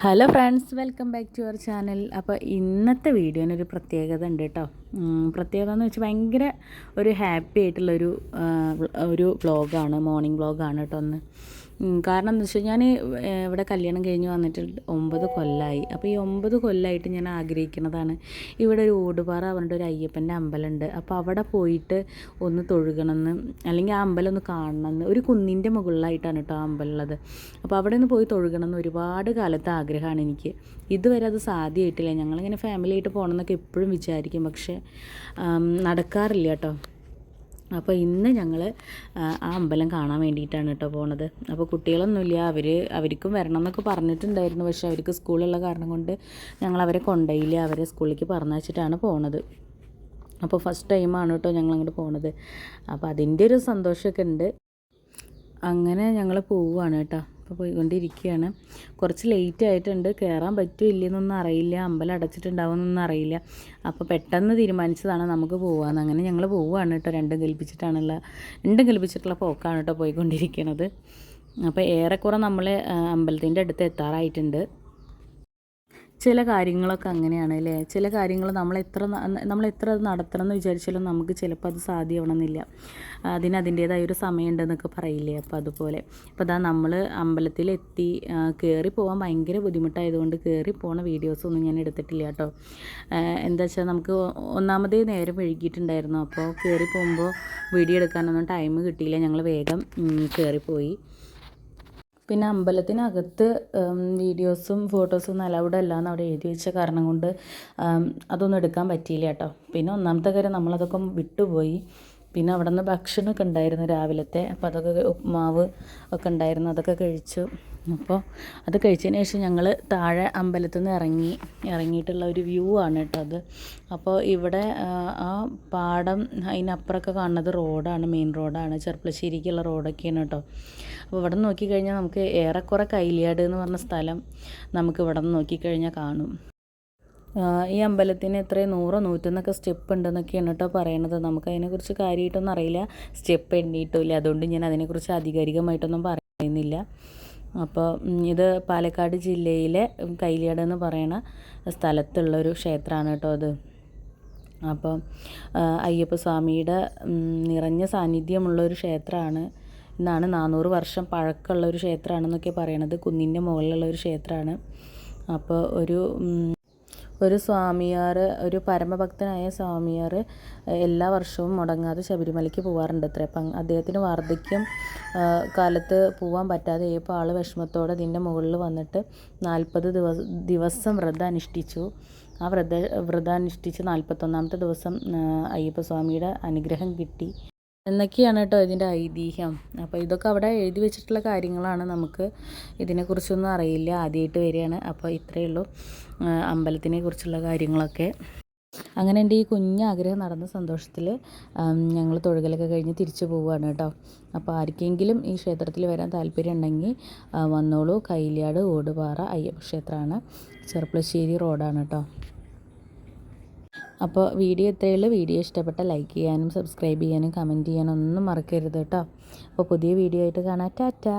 Hello friends welcome back to our channel അപ്പോൾ ഇന്നത്തെ വീഡിയോനൊരു പ്രത്യേകത ഉണ്ട് കേട്ടോ പ്രത്യേകത എന്ന് വെച്ചാൽ ഭയങ്കര ഒരു ഹാപ്പി ആയിട്ടുള്ളൊരു ഒരു വ്ളോഗാണ് മോർണിംഗ് വ്ളോഗാണ് കേട്ടോ ഒന്ന് കാരണം എന്താ വെച്ചാൽ ഞാൻ ഇവിടെ കല്യാണം കഴിഞ്ഞ് വന്നിട്ട് ഒമ്പത് കൊല്ലമായി അപ്പോൾ ഈ ഒമ്പത് കൊല്ലമായിട്ട് ഞാൻ ആഗ്രഹിക്കുന്നതാണ് ഇവിടെ ഒരു ഓടുപാറ പറഞ്ഞിട്ട് ഒരു അയ്യപ്പന്റെ അമ്പലമുണ്ട് അപ്പോൾ അവിടെ പോയിട്ട് ഒന്ന് തൊഴുകണമെന്ന് അല്ലെങ്കിൽ ആ അമ്പലം ഒന്ന് കാണണമെന്ന് ഒരു കുന്നിന്റെ മുകളിലായിട്ടാണ് കേട്ടോ ആ അമ്പലം ഉള്ളത് അപ്പോൾ അവിടെ ഒന്ന് പോയി തൊഴുകണമെന്ന് ഒരുപാട് കാലത്തെ ആഗ്രഹമാണ് എനിക്ക്. ഇതുവരെ അത് സാധ്യമായിട്ടില്ല. ഞങ്ങളിങ്ങനെ ഫാമിലിയായിട്ട് പോകണമെന്നൊക്കെ എപ്പോഴും വിചാരിക്കും. പക്ഷേ നടക്കാറില്ല കേട്ടോ അപ്പോൾ ഇന്ന് ഞങ്ങൾ ആ അമ്പലം കാണാൻ വേണ്ടിയിട്ടാണ് കേട്ടോ പോണത്. അപ്പോൾ കുട്ടികളൊന്നുമില്ല. അവർ അവർക്കും വരണം എന്നൊക്കെ പറഞ്ഞിട്ടുണ്ടായിരുന്നു. പക്ഷേ അവർക്ക് സ്കൂളുള്ള കാരണം കൊണ്ട് ഞങ്ങൾ അവരെ കൊണ്ടുപോയില്ല. അവരെ സ്കൂളിലേക്ക് പറഞ്ഞയച്ചിട്ടാണ് പോണത്. അപ്പോൾ ഫസ്റ്റ് ടൈമാണ് കേട്ടോ ഞങ്ങൾ അങ്ങോട്ട് പോണത്. അപ്പോൾ അതിന്റെ ഒരു സന്തോഷമൊക്കെ ഉണ്ട്. അങ്ങനെ ഞങ്ങൾ പോവുകയാണ് കേട്ടോ. അപ്പോൾ പോയിക്കൊണ്ടിരിക്കുകയാണ് കുറച്ച് ലേറ്റ് ആയിട്ടുണ്ട്. കയറാൻ പറ്റുമോ ഇല്ലെന്നൊന്നും അറിയില്ല. അമ്പലം അടച്ചിട്ടുണ്ടാവുമെന്നൊന്നും അറിയില്ല. അപ്പോൾ പെട്ടെന്ന് തീരുമാനിച്ചതാണ് നമുക്ക് പോകാമെന്ന് അങ്ങനെ ഞങ്ങൾ പോവുകയാണ് കേട്ടോ. രണ്ടും കൽപ്പിച്ചിട്ടാണുള്ള രണ്ടും കൽപ്പിച്ചിട്ടുള്ള പോക്കാണ് കേട്ടോ പോയിക്കൊണ്ടിരിക്കുന്നത് അപ്പോൾ ഏറെക്കുറെ നമ്മൾ അമ്പലത്തിന്റെ അടുത്ത് എത്താറായിട്ടുണ്ട്. ചില കാര്യങ്ങളൊക്കെ അങ്ങനെയാണ് അല്ലേ ചില കാര്യങ്ങൾ നമ്മൾ എത്ര നമ്മൾ എത്ര അത് നടത്തണം എന്ന് വിചാരിച്ചാലും നമുക്ക് ചിലപ്പോൾ അത് സാധ്യമാവണമെന്നില്ല. അതിന് അതിന്റേതായ ഒരു സമയമുണ്ടെന്നൊക്കെ പറയില്ലേ? അപ്പോൾ അതുപോലെ. അപ്പോൾ അതാ നമ്മൾ അമ്പലത്തിലെത്തി കയറി പോകാൻ ഭയങ്കര ബുദ്ധിമുട്ടായതുകൊണ്ട് കയറി പോണ വീഡിയോസൊന്നും ഞാൻ എടുത്തിട്ടില്ല കേട്ടോ. എന്താ വെച്ചാൽ നമുക്ക് ഒന്നാമതേ നേരം ഒഴുകിയിട്ടുണ്ടായിരുന്നു അപ്പോൾ കയറി പോകുമ്പോൾ വീഡിയോ എടുക്കാനൊന്നും ടൈം കിട്ടിയില്ല. ഞങ്ങൾ വേഗം കയറിപ്പോയി. പിന്നെ അമ്പലത്തിനകത്ത് വീഡിയോസും ഫോട്ടോസും അലൗഡ് അല്ല എന്ന് അവിടെ എഴുതി വെച്ച കാരണം കൊണ്ട് അതൊന്നും എടുക്കാൻ പറ്റിയില്ല കേട്ടോ പിന്നെ ഒന്നാമത്തെ കാര്യം നമ്മളതൊക്കെ വിട്ടുപോയി. പിന്നെ അവിടെ നിന്ന് ഭക്ഷണമൊക്കെ ഉണ്ടായിരുന്നു രാവിലത്തെ. അപ്പോൾ അതൊക്കെ ഉപ്മാവ് ഒക്കെ ഉണ്ടായിരുന്നു അതൊക്കെ കഴിച്ചു. അപ്പോൾ അത് കഴിച്ചതിന് ശേഷം ഞങ്ങൾ താഴെ അമ്പലത്തിൽ നിന്ന് ഇറങ്ങി ഇറങ്ങിയിട്ടുള്ള ഒരു വ്യൂ ആണ് കേട്ടോ അത്. അപ്പോൾ ഇവിടെ ആ പാടം അതിനപ്പുറമൊക്കെ കാണുന്നത് റോഡാണ് മെയിൻ റോഡാണ് ചെർപ്പളശ്ശേരിക്കുള്ള റോഡൊക്കെയാണ് കേട്ടോ അപ്പോൾ ഇവിടെ നിന്ന് നോക്കിക്കഴിഞ്ഞാൽ നമുക്ക് ഏറെക്കുറെ കൈലിയാട് എന്ന് പറഞ്ഞ സ്ഥലം നമുക്ക് ഇവിടെ നിന്ന് നോക്കിക്കഴിഞ്ഞാൽ കാണും. ഈ അമ്പലത്തിന് എത്രയും നൂറോ നൂറ്റൊന്നൊക്കെ സ്റ്റെപ്പ് ഉണ്ടെന്നൊക്കെയാണ് കേട്ടോ പറയണത്. നമുക്ക് അതിനെക്കുറിച്ച് കാര്യമായിട്ടൊന്നും അറിയില്ല. സ്റ്റെപ്പ് എണ്ണിയിട്ടില്ല അതുകൊണ്ട് ഞാൻ അതിനെക്കുറിച്ച് ആധികാരികമായിട്ടൊന്നും പറയുന്നില്ല. അപ്പോൾ ഇത് പാലക്കാട് ജില്ലയിലെ കൈലിയാട് എന്ന് പറയുന്ന സ്ഥലത്തുള്ള ഒരു ക്ഷേത്രമാണ് കേട്ടോ അത്. അപ്പോൾ അയ്യപ്പസ്വാമിയുടെ നിറഞ്ഞ സാന്നിധ്യമുള്ള ഒരു ക്ഷേത്രമാണ്. എന്നാണ് നാനൂറ് വർഷം പഴക്കമുള്ള ഒരു ക്ഷേത്രമാണെന്നൊക്കെ പറയണത്. കുന്നിന്റെ മുകളിലുള്ള ഒരു ക്ഷേത്രമാണ്. അപ്പോൾ ഒരു ഒരു സ്വാമിയാർ ഒരു പരമഭക്തനായ സ്വാമിയാർ എല്ലാ വർഷവും മുടങ്ങാതെ ശബരിമലയ്ക്ക് പോകാറുണ്ട് അത്ര അപ്പം അദ്ദേഹത്തിന് വാർദ്ധക്യം കാലത്ത് പോകാൻ പറ്റാതെ ഇപ്പോൾ ആൾ വിഷമത്തോടെ ഇതിന്റെ മുകളിൽ വന്നിട്ട് നാൽപ്പത് ദിവസം ദിവസം വ്രതം അനുഷ്ഠിച്ചു ആ വ്രത വ്രതം അനുഷ്ഠിച്ച് നാൽപ്പത്തൊന്നാമത്തെ ദിവസം അയ്യപ്പസ്വാമിയുടെ അനുഗ്രഹം കിട്ടി. എന്നൊക്കെയാണ് കേട്ടോ ഇതിന്റെ ഐതിഹ്യം. അപ്പോൾ ഇതൊക്കെ അവിടെ എഴുതി വെച്ചിട്ടുള്ള കാര്യങ്ങളാണ് നമുക്ക് ഇതിനെക്കുറിച്ചൊന്നും അറിയില്ല. ആദ്യമായിട്ട് വരികയാണ്. അപ്പോൾ ഇത്രയേ ഉള്ളൂ. അമ്പലത്തിനെ കുറിച്ചുള്ള കാര്യങ്ങളൊക്കെ. അങ്ങനെ എന്റെ ഈ കുഞ്ഞാഗ്രഹം നടന്ന സന്തോഷത്തിൽ ഞങ്ങൾ തൊഴുകലൊക്കെ കഴിഞ്ഞ് തിരിച്ചു പോവുകയാണ് കേട്ടോ. അപ്പോൾ ആർക്കെങ്കിലും ഈ ക്ഷേത്രത്തിൽ വരാൻ താല്പര്യം ഉണ്ടെങ്കിൽ വന്നോളൂ. കൈലിയാട് ഓടുപാറ അയ്യപ്പ ക്ഷേത്രമാണ്. ചെറുപ്പശ്ശേരി റോഡാണ് കേട്ടോ. അപ്പോൾ വീഡിയോ എത്രയുള്ളൂ വീഡിയോ ഇഷ്ടപ്പെട്ട ലൈക്ക് ചെയ്യാനും സബ്സ്ക്രൈബ് ചെയ്യാനും കമന്റ് ചെയ്യാനും ഒന്നും മറക്കരുത് കേട്ടോ. അപ്പോൾ പുതിയ വീഡിയോ ആയിട്ട് കാണാം. ടാറ്റാ.